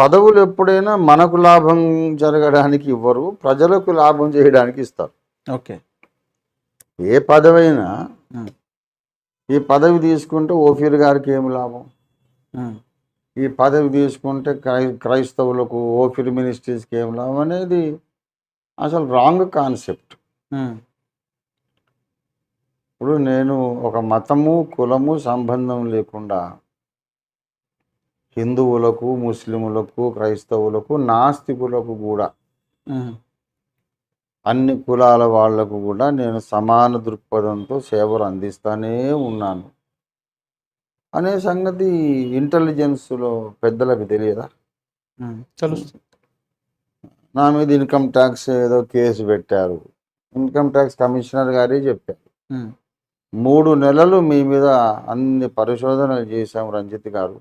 పదవులు ఎప్పుడైనా మనకు లాభం జరగడానికి ఇవ్వరు ప్రజలకు లాభం చేయడానికి ఇస్తారు. ఓకే. ఏ పదవైనా. ఈ పదవి తీసుకుంటే ఓఫీర్ గారికి ఏమి లాభం? ఈ పదవి తీసుకుంటే క్రై క్రైస్తవులకు ఓఫీర్ మినిస్ట్రీస్కి ఏం లాభం అనేది అసలు రాంగ్ కాన్సెప్ట్. ఇప్పుడు నేను ఒక మతము కులము సంబంధం లేకుండా హిందువులకు ముస్లిములకు క్రైస్తవులకు నాస్తికులకు కూడా. అన్ని కులాల వాళ్ళకు కూడా నేను సమాన దృక్పథంతో సేవలు అందిస్తానే ఉన్నాను. అనే సంగతి ఇంటెలిజెన్స్లో పెద్దలకు తెలియదా? తెలుస్తుంది నా మీద ఇన్కమ్ ట్యాక్స్ ఏదో కేసు పెట్టారు. ఇన్కమ్ ట్యాక్స్ కమిషనర్ గారే చెప్పారు. మూడు నెలలు మీ మీద అన్ని పరిశోధనలు చేశాం రంజిత్ గారు.